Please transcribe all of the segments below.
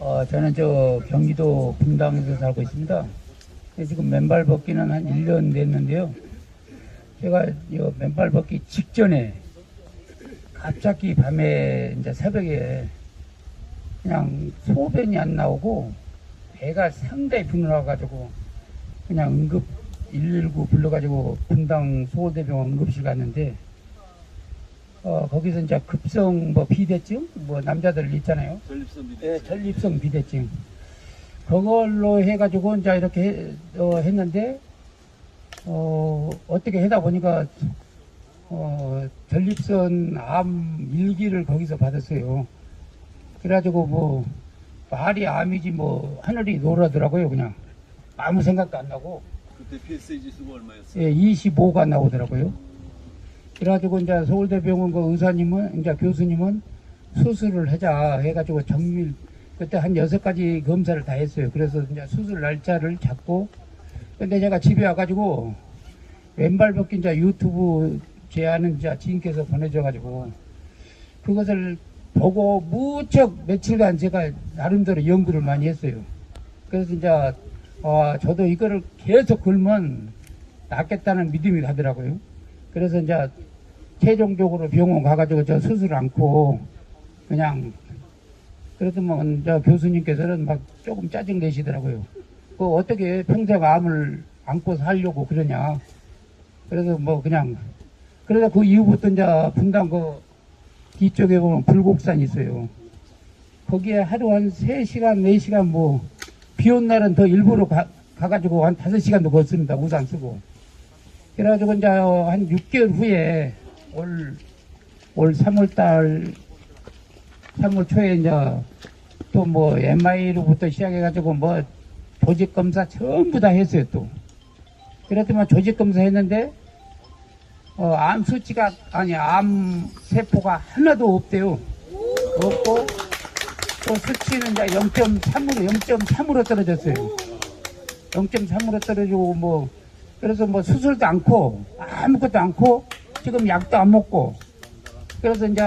어, 저는 저 경기도 분당에서 살고 있습니다. 지금 맨발 벗기는 한 1년 됐는데요. 제가 이 맨발 벗기 직전에 갑자기 밤에 이제 새벽에 그냥 소변이 안 나오고 배가 상당히 불러와가지고 그냥 응급 119 불러가지고 분당 서울대병원 응급실 갔는데 어, 거기서 이제 급성 뭐 비대증 뭐 남자들 있잖아요. 전립선 비대. 예, 전립성 비대증. 그걸로 해가지고 이제 이렇게 해- 어, 했는데, 어, 어떻게 하다 보니까, 어, 전립선 암 일기를 거기서 받았어요. 그래가지고 뭐, 말이 암이지 뭐, 하늘이 노라더라고요, 그냥. 아무 생각도 안 나고. 그때 PSA 지수가 얼마였어요? 예, 25가 나오더라고요. 그래가지고 이제 서울대병원 그 의사님은, 이제 교수님은 수술을 하자 해가지고 정밀, 그때 한 여섯 가지 검사를 다 했어요. 그래서 이제 수술 날짜를 잡고, 근데 제가 집에 와가지고 왼발 벗기 이제 유튜브 제 아는 이제 지인께서 보내줘가지고 그것을 보고 무척 며칠간 제가 나름대로 연구를 많이 했어요. 그래서 이제 아, 저도 이거를 계속 걸면 낫겠다는 믿음이 가더라고요. 그래서 이제 최종적으로 병원 가가지고 저 수술 않고 그냥 그러더만 저 교수님께서는 막 조금 짜증 내시더라고요. 그 어떻게 평생 암을 안고 살려고 그러냐. 그래서 뭐 그냥 그래서 그 이후부터 이제 분당 그 뒤쪽에 보면 불곡산이 있어요. 거기에 하루 한 3시간, 4시간 뭐, 비 온 날은 더 일부러 가, 가가지고 한 5시간도 걷습니다. 우산 쓰고. 그래가지고 이제 한 6개월 후에 올, 올 3월달, 3월 초에 이제 또 뭐 MI로부터 시작해가지고 뭐 조직검사 전부 다 했어요 또. 그랬더니 조직검사 했는데 어, 암 수치가 아니 암 세포가 하나도 없대요. 없고 또 수치는 이제 0.3으로 0.3으로 떨어졌어요. 0.3으로 떨어지고 뭐 그래서 뭐 수술도 않고 아무것도 않고 지금 약도 안 먹고 그래서 이제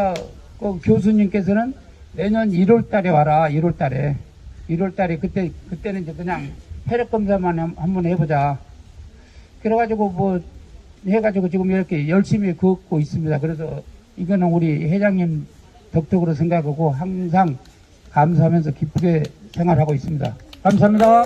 그 교수님께서는 내년 1월 달에 와라 1월 달에 1월 달에 그때 그때는 이제 그냥 혈액 검사만 한- 한번 해보자. 그래가지고 뭐 해가지고 지금 이렇게 열심히 걷고 있습니다. 그래서 이거는 우리 회장님 덕덕으로 생각하고 항상 감사하면서 기쁘게 생활하고 있습니다. 감사합니다.